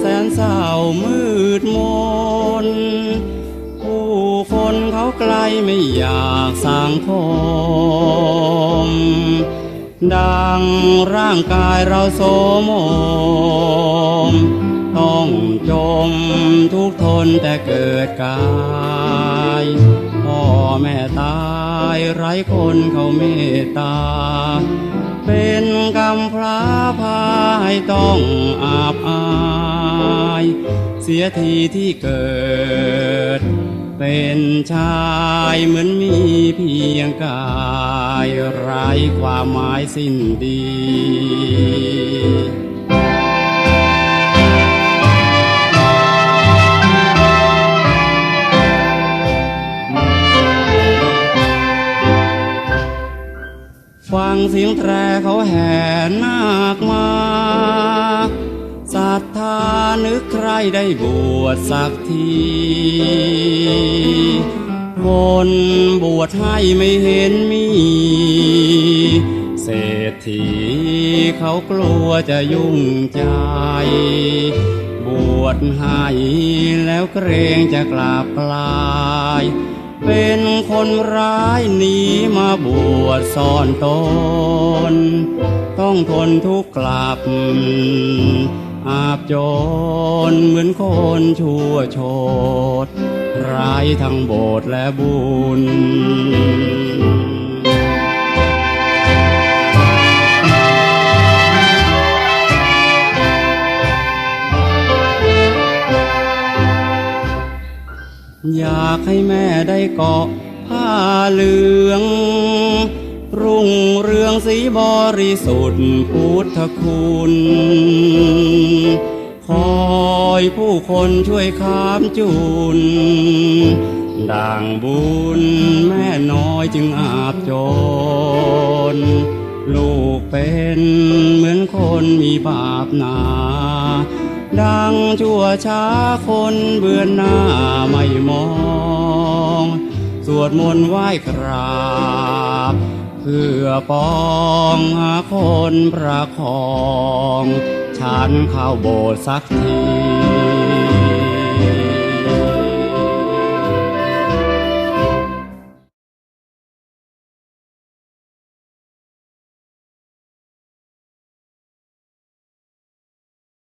แสนเศร้ามืดมน ผู้คนเขาไกลไม่อยากสังคม ดังร่างกายเราโสมม ต้องจมทุกทนแต่เกิดกายพ่อแม่ตายไร้คนเขาเมตตาเป็นกำพร้าพาให้ต้องอาบอาย เสียทีที่เกิด เป็นชายเหมือนมีเพียงกายไร้ความหมายสิ้นดีฟังเสียงแตรเขาแห่นาคมาศรัทธา นึกใครได้บวชสักทีคนบวชให้ไม่เห็นมี เศรษฐีเขากลัวจะยุ่งใจ บวชให้แล้วเกรงจะกลับกลาย เป็นคนร้ายหนีมาบวชซ่อนตน ต้องทนทุกข์กลับ อาบจนเหมือนคนชั่วโชดร้ายทั้งโบสถ์และบุญอยากให้แม่ได้เกาะผ้าเหลือง รุ่งเรืองสีบริสุทธิ์พุทธคุณ คอยผู้คนช่วยค้ามจุนดังบุญแม่น้อยจึงอาบจน ลูกเป็นเหมือนคนมีบาปหนา ดังชั่วช้าคนเบือนหน้าไม่มอง สวดมนต์ไหว้กราบ เพื่อปองหาคนประคอง ฉันเข้าโบสถ์สักที